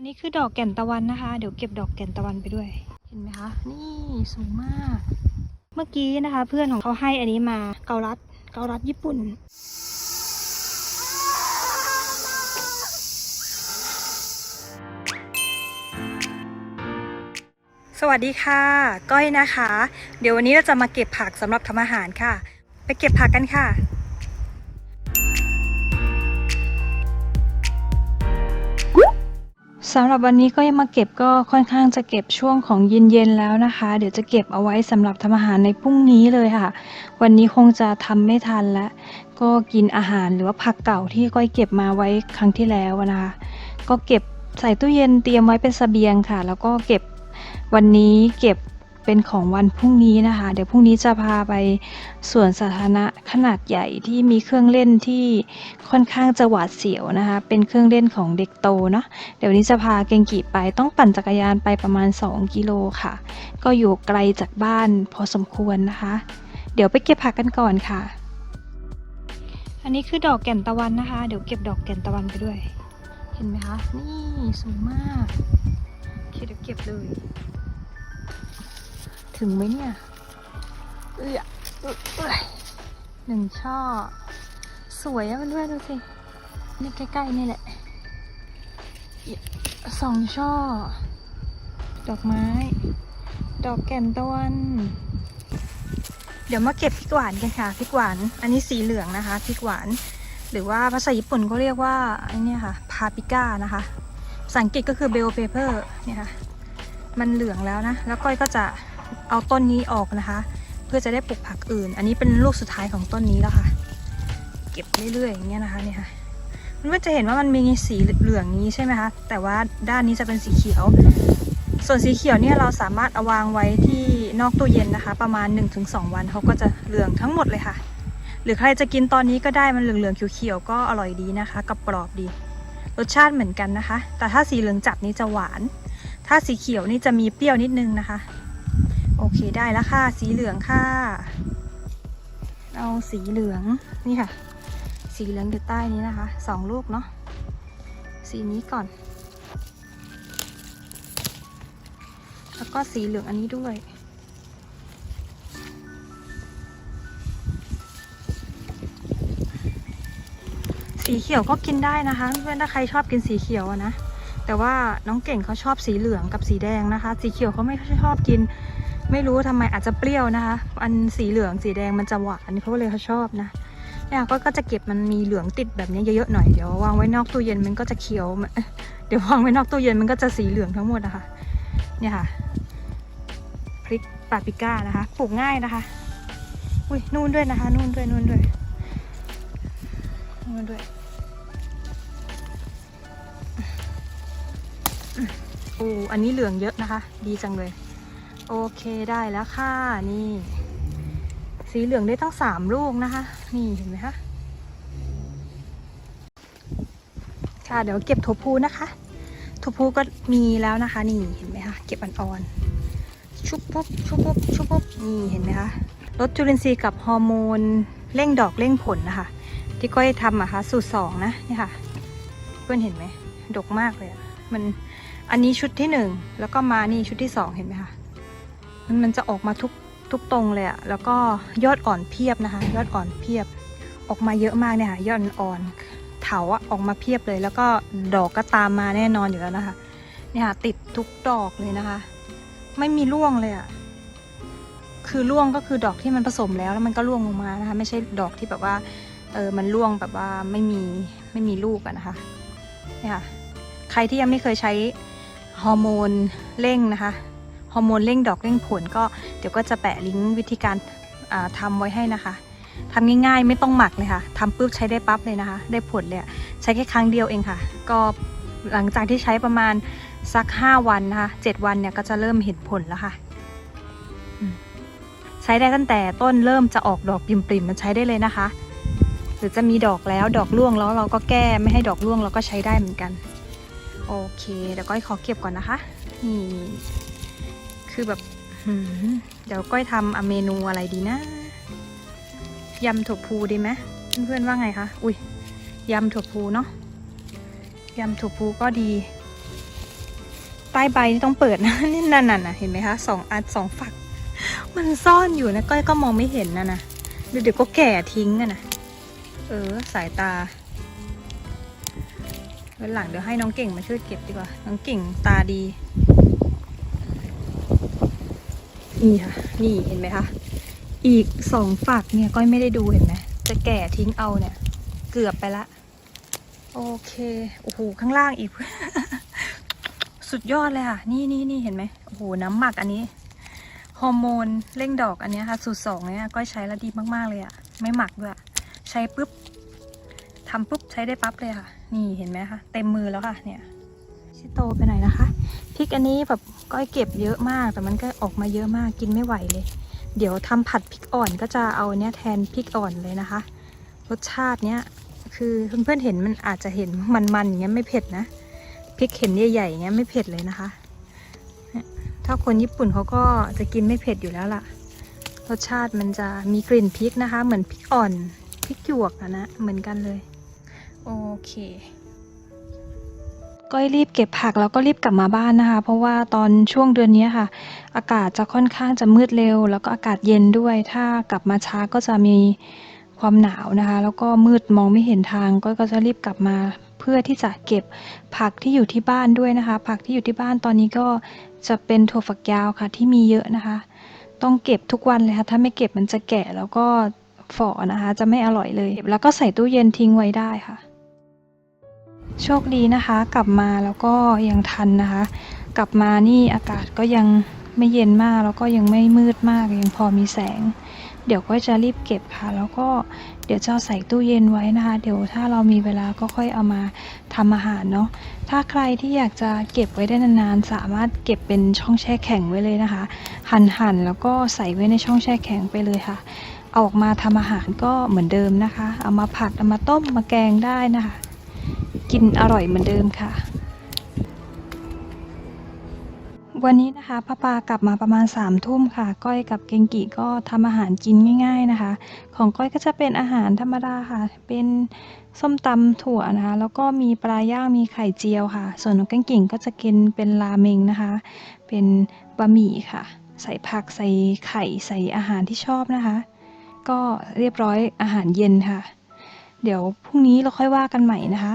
อันนี้คือดอกแก่นตะวันนะคะ เดี๋ยวเก็บดอกแก่นตะวันไปด้วย เห็นไหมคะ นี่สูงมาก เมื่อกี้นะคะ เพื่อนของเขาให้อันนี้มาเกาลัด เกาลัดญี่ปุ่นสวัสดีค่ะ ก้อยนะคะ เดี๋ยววันนี้เราจะมาเก็บผักสำหรับทำอาหารค่ะ ไปเก็บผักกันค่ะ สำหรับวันนี้ก็ยังมาเก็บก็ค่อนข้างจะเก็บช่วงของเย็นๆแล้วนะคะ เดี๋ยวจะเก็บเอาไว้สำหรับทำอาหารในพรุ่งนี้เลยค่ะ วันนี้คงจะทำไม่ทันแล้วก็กินอาหารหรือว่าผักเก่าที่ก้อยเก็บมาไว้ครั้งที่แล้วนะคะ ก็เก็บใส่ตู้เย็นเตรียมไว้เป็นสเสบียงค่ะ แล้วก็เก็บวันนี้เก็บ เป็นของวันพรุ่งนี้นะคะ เดี๋ยวพรุ่งนี้จะพาไปสวนสาธารณะขนาดใหญ่ที่มีเครื่องเล่นที่ค่อนข้างจะหวาดเสียวนะคะ เป็นเครื่องเล่นของเด็กโตเนาะเดี๋ยวนี้จะพาเกงกิไปต้องปั่นจักรยานไปประมาณ 2 กิโลค่ะ ก็อยู่ไกลจากบ้านพอสมควรนะคะ เดี๋ยวไปเก็บผักกันก่อนค่ะ อันนี้คือดอกแก่นตะวันนะคะ เดี๋ยวเก็บดอกแก่นตะวันไปด้วย เห็นไหมคะ นี่สูงมากเคเดี๋ยวเก็บเลย ถึงไหมเนี่ยเอื้อยหนึ่งช่อ สวยอะเพื่อนๆดูสินี่ใกล้ๆนี่แหละสองช่อ ดอกไม้ ดอกแก่นตะวันเดี๋ยวมาเก็บพริกหวานกันค่ะพริกหวาน อันนี้สีเหลืองนะคะพริกหวาน หรือว่าภาษาญี่ปุ่นก็เรียกว่าอันนี้ค่ะพาปิก้านะคะภาษาอังกฤษก็คือเบลเปเปอร์เนี่ยค่ะ มันเหลืองแล้วนะ แล้วก้อยก็จะ เอาต้นนี้ออกนะคะ เพื่อจะได้ปลูกผักอื่น อันนี้เป็นลูกสุดท้ายของต้นนี้แล้วค่ะ เก็บเรื่อยๆอย่างเงี้ยนะคะเนี่ยค่ะมันก็จะเห็นว่ามันมีสีเหลืองนี้ใช่ไหมคะ แต่ว่าด้านนี้จะเป็นสีเขียว ส่วนสีเขียวเนี่ยเราสามารถเอาวางไว้ที่นอกตู้เย็นนะคะ ประมาณ 1-2 วันเขาก็จะเหลืองทั้งหมดเลยค่ะ หรือใครจะกินตอนนี้ก็ได้มันเหลืองๆเขียวๆก็อร่อยดีนะคะกับกรอบดี รสชาติเหมือนกันนะคะ แต่ถ้าสีเหลืองจัดนี่จะหวาน ถ้าสีเขียวนี่จะมีเปรี้ยวนิดนึงนะคะ โอเคได้แล้วค่ะ สีเหลืองค่ะ เอาสีเหลืองนี่ค่ะ สีเหลืองอยู่ใต้นี้นะคะสองลูกเนาะสีนี้ก่อน แล้วก็สีเหลืองอันนี้ด้วยสีเขียวก็กินได้นะคะเพื่อนถ้าใครชอบกินสีเขียวนะ แต่ว่าน้องเก่งเขาชอบสีเหลืองกับสีแดงนะคะ สีเขียวเขาไม่ชอบกิน ไม่รู้ทำไมอาจจะเปรี้ยวนะคะ อันสีเหลืองสีแดงมันจะหวานเขาเลยเขาชอบนะเนี่ยก็จะเก็บมันมีเหลืองติดแบบนี้เยอะๆหน่อยเดี๋ยววางไว้นอกตู้เย็นมันก็จะเขียว เดี๋ยววางไว้นอกตู้เย็นมันก็จะสีเหลืองทั้งหมดนะคะเนี่ยค่ะพริกปาปิก้านะคะปลูกง่ายนะคะ อุ้ยนู่นด้วยนะคะ นู่นด้วยนู่นด้วยนู่นด้วยโอ้อันนี้เหลืองเยอะนะคะ ดีจังเลย โอเคได้แล้วค่ะนี่ สีเหลืองได้ตั้งสามลูกนะคะ นี่เห็นไหมคะค่ะเดี๋ยวเก็บถั่วพูนะคะถั่วพูก็มีแล้วนะคะ นี่เห็นไหมคะเก็บอ่อนๆชุบปุ๊บชุบปุ๊บชุบปุ๊บนี่เห็นไหมคะลดจุลินทรีย์กับฮอร์โมนเร่งดอกเร่งผลนะคะ ที่ก้อยทำอะคะสูตรสองนะนี่ค่ะ เพื่อนเห็นไหมดกมากเลยมันอันนี้ชุดที่หนึ่งแล้วก็มานี่ชุดที่สองเห็นไหมคะ มันมันจะออกมาทุกทุกตรงเลยอะแล้วก็ยอดอ่อนเพียบนะคะ ยอดอ่อนเพียบ ออกมาเยอะมากเนี่ยค่ะ ยอดอ่อนเถาอะออกมาเพียบเลย แล้วก็ดอกก็ตามมาแน่นอนอยู่แล้วนะคะ เนี่ยค่ะติดทุกดอกเลยนะคะ ไม่มีร่วงเลยอะคือร่วงก็คือดอกที่มันผสมแล้วแล้วมันก็ร่วงลงมานะคะ ไม่ใช่ดอกที่แบบว่าเออมันร่วงแบบว่าไม่มีไม่มีลูกอะนะคะเนี่ยค่ะใครที่ยังไม่เคยใช้ฮอร์โมนเร่งนะคะ ฮอร์โมนเร่งดอกเร่งผลก็เดี๋ยวก็จะแปะลิงก์วิธีการอ่าทำไว้ให้นะคะทำง่ายๆไม่ต้องหมักเลยค่ะทำปุ๊บใช้ได้ปั๊บเลยนะคะ ได้ผลเลยใช้แค่ครั้งเดียวเองค่ะ ก็หลังจากที่ใช้ประมาณสัก 5 วันนะคะ7วันเนี่ยก็จะเริ่มเห็นผลแล้วค่ะใช้ได้ตั้งแต่ต้นเริ่มจะออกดอกปริมๆมันใช้ได้เลยนะคะ หรือจะมีดอกแล้วดอกร่วงแล้วเราก็แก้ไม่ให้ดอกร่วงเราก็ใช้ได้เหมือนกัน โอเคเดี๋ยวก้อยขอเก็บก่อนนะคะนี่ คือแบบหืมเดี๋ยวก้อยทำเมนูอะไรดีนะ ยำถั่วพูดีไหมเพื่อนๆว่าไงคะ อุ้ยยำถั่วพูเนาะ ยำถั่วพูก็ดี ใต้ใบนี่ต้องเปิดนะนี่นั่นน่ะนะเห็นไหมคะสองอันสองฝัก มันซ่อนอยู่นะก้อยก็มองไม่เห็นนะนะเดี๋ยวเดี๋ยวก็แก่ทิ้งอะนะ เออ สายตาวันหลังเดี๋ยวให้น้องเก่งมาช่วยเก็บดีกว่า น้องเก่งตาดี นี่ค่ะ นี่เห็นไหมคะ อีกสองฝักเนี่ยก้อยไม่ได้ดูเห็นไหม จะแก่ทิ้งเอาเนี่ย เกือบไปละ โอเค โอ้โห ข้างล่างอีก สุดยอดเลยค่ะ นี่นี่นี่เห็นไหมโอ้โห น้ำหมักอันนี้ ฮอร์โมนเร่งดอกอันเนี้ยค่ะ สูตรสองเนี่ยก้อยใช้แล้วดีมากๆเลยอะไม่หมักด้วย ใช้ปุ๊บทำปุ๊บใช้ได้ปั๊บเลยค่ะ นี่เห็นไหมคะ เต็มมือแล้วค่ะ เนี่ย ชิโตไปไหนนะคะ ริกอันนี้แบบก้อยเก็บเยอะมาก แต่มันก็ออกมาเยอะมากกินไม่ไหวเลย เดี๋ยวทำผัดพริกอ่อนก็จะเอาเนี้ยแทนพริกอ่อนเลยนะคะ รสชาติเนี้ยคือเพื่อนๆเห็นมันอาจจะเห็นมันๆอย่างเงี้ยไม่เผ็ดนะพริกเห็นใหญ่ๆอย่างเงี้ยไม่เผ็ดเลยนะคะเนี่ยถ้าคนญี่ปุ่นเขาก็จะกินไม่เผ็ดอยู่แล้วล่ะ รสชาติมันจะมีกลิ่นพริกนะคะ เหมือนพริกอ่อนพริกหยวกอะนะเหมือนกันเลย โอเค ก็รีบเก็บผักแล้วก็รีบกลับมาบ้านนะคะ เพราะว่าตอนช่วงเดือนนี้ค่ะ อากาศจะค่อนข้างจะมืดเร็ว แล้วก็อากาศเย็นด้วย ถ้ากลับมาช้าก็จะมีความหนาวนะคะ แล้วก็มืดมองไม่เห็นทางก็ก็จะรีบกลับมาเพื่อที่จะเก็บผักที่อยู่ที่บ้านด้วยนะคะ ผักที่อยู่ที่บ้านตอนนี้ก็จะเป็นถั่วฝักยาวค่ะที่มีเยอะนะคะ ต้องเก็บทุกวันเลยค่ะถ้าไม่เก็บมันจะแก่แล้วก็ฝ่อนะคะ จะไม่อร่อยเลยแล้วก็ใส่ตู้เย็นทิ้งไว้ได้ค่ะ โชคดีนะคะ กลับมาแล้วก็ยังทันนะคะ กลับมานี่อากาศก็ยังไม่เย็นมากแล้วก็ยังไม่มืดมากยังพอมีแสง เดี๋ยวก็จะรีบเก็บค่ะ แล้วก็เดี๋ยวจะใส่ตู้เย็นไว้นะคะ เดี๋ยวถ้าเรามีเวลาก็ค่อยเอามาทำอาหารเนาะถ้าใครที่อยากจะเก็บไว้ได้นานๆ สามารถเก็บเป็นช่องแช่แข็งไว้เลยนะคะ หั่นหั่นๆแล้วก็ใส่ไว้ในช่องแช่แข็งไปเลยค่ะอออกมาทำอาหารก็เหมือนเดิมนะคะ เอามาผัด เอามาต้ม มาแกงได้นะคะ กินอร่อยเหมือนเดิมค่ะ วันนี้นะคะป้าปากลับมาประมาณ3ามทุ่มค่ะ ก้อยกับเกงกิก็ทำอาหารกินง่าย ๆนะคะ ของก้อยก็จะเป็นอาหารธรรมดาค่ะ เป็นส้มตำถั่วนะคะ แล้วก็มีปลาย่างมีไข่เจียวค่ะ ส่วนของเกงกิ่งก็จะกินเป็นราเมงนะคะ เป็นบะหมี่ค่ะ ใส่ผักใส่ไข่ใส่อาหารที่ชอบนะคะ ก็เรียบร้อยอาหารเย็นค่ะ เดี๋ยวพรุ่งนี้เราค่อยว่ากันใหม่นะคะ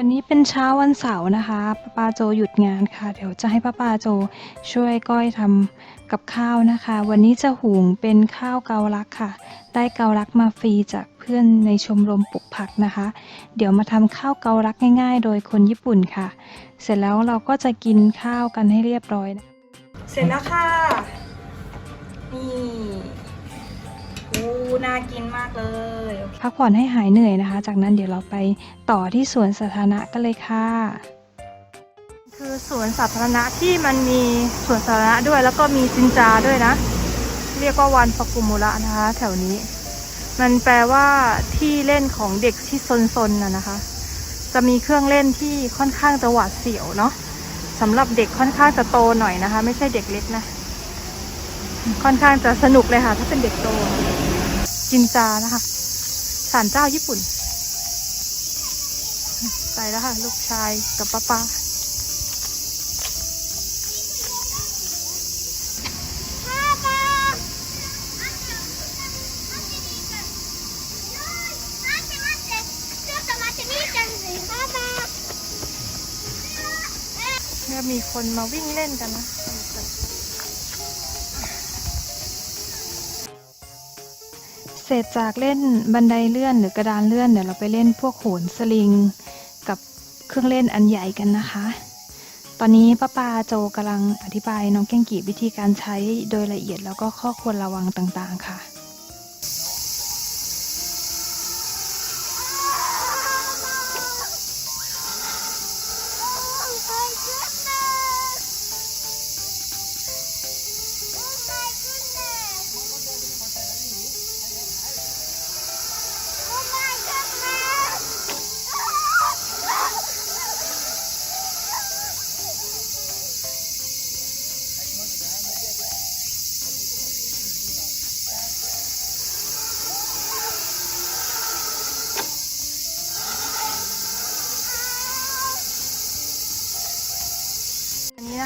วันนี้เป็นเช้าวันเสาร์นะคะป้าปาโจหยุดงานค่ะ เดี๋ยวจะให้ป้าปาโจช่วยก้อยทำกับข้าวนะคะ วันนี้จะหุงเป็นข้าวเกาลักค่ะ ได้เกาลักมาฟรีจากเพื่อนในชมรมปลูกผักนะคะ เดี๋ยวมาทำข้าวเกาลักง่าย ๆ โดยคนญี่ปุ่นค่ะ เสร็จแล้วเราก็จะกินข้าวกันให้เรียบร้อยนะเสร็จแล้วค่ะนี่ อู้น่ากินมากเลย พักผ่อนให้หายเหนื่อยนะคะ จากนั้นเดี๋ยวเราไปต่อที่สวนสาธารณะกันเลยค่ะ คือสวนสาธารณะที่มันมีสวนสาธารณะด้วยแล้วก็มีจินจาด้วยนะ เรียกว่าวันปกุมุระนะคะ แถวนี้ มันแปลว่าที่เล่นของเด็กที่ซนๆน่ะนะคะ จะมีเครื่องเล่นที่ค่อนข้างจะหวาดเสียวเนาะสำหรับเด็กค่อนข้างจะโตหน่อยนะคะ ไม่ใช่เด็กเล็กนะ ค่อนข้างจะสนุกเลยค่ะ ถ้าเป็นเด็กโต จินจานะคะศาลเจ้าญี่ปุ่น ไปแล้วค่ะ ลูกชายกับป้าป้ามีคนมาวิ่งเล่นกันนะ เสร็จจากเล่นบันไดเลื่อนหรือกระดานเลื่อนเดี๋ยวเราไปเล่นพวกโหนสลิง กับเครื่องเล่นอันใหญ่กันนะคะ ตอนนี้ป้าปาโจกำลังอธิบายน้องแก้งกีวิธีการใช้โดยละเอียดแล้วก็ข้อควรระวังต่างๆค่ะ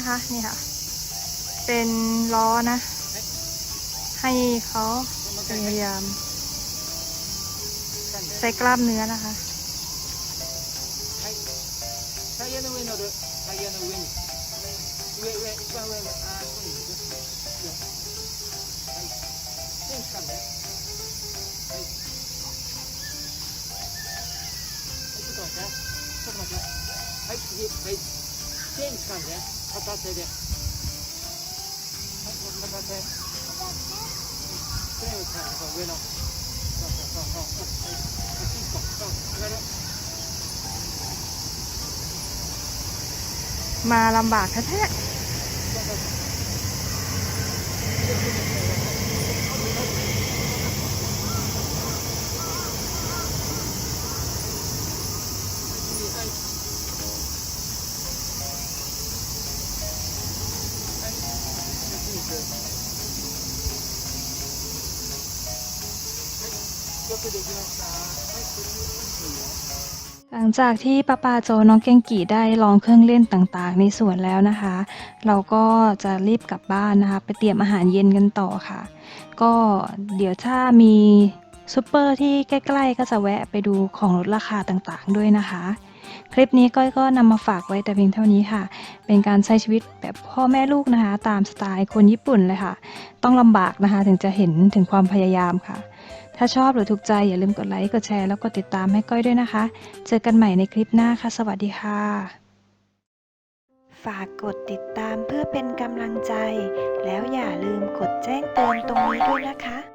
นะคะ นี่ค่ะ เป็นล้อนะ ให้เขาพยายาม ใช้กล้ามเนื้อนะคะ はい。タイヤの上乗る。タイヤの上に。上上一番上のあーここに行く。いいよはい。線掴んで。はい。はいちょっと待って。ちょっと待って。はい次はい。線掴んで。 片手で。はい片手。線を掴んでこう上の。そうそうそうそう。はい。こっち一個。そう上がる。 มาลำบากแท้ๆ หลังจากที่ป้าปาโจน้องเกงกี่ได้ลองเครื่องเล่นต่างๆ ในสวนแล้วนะคะ เราก็จะรีบกลับบ้านนะคะ ไปเตรียมอาหารเย็นกันต่อค่ะ ก็เดี๋ยวถ้ามีซูเปอร์ที่ใกล้ๆ ก็จะแวะไปดูของลดราคาต่างๆ ด้วยนะคะ คลิปนี้ก้อยก็นำมาฝากไว้แต่เพียงเท่านี้ค่ะ เป็นการใช้ชีวิตแบบพ่อแม่ลูกนะคะ ตามสไตล์คนญี่ปุ่นเลยค่ะ ต้องลำบากนะคะถึงจะเห็นถึงความพยายามค่ะ ถ้าชอบหรือถูกใจอย่าลืมกดไลค์ กดแชร์ แล้วกดติดตามให้ก้อยด้วยนะคะ เจอกันใหม่ในคลิปหน้าค่ะ สวัสดีค่ะ ฝากกดติดตามเพื่อเป็นกำลังใจ แล้วอย่าลืมกดแจ้งเตือนตรงนี้ด้วยนะคะ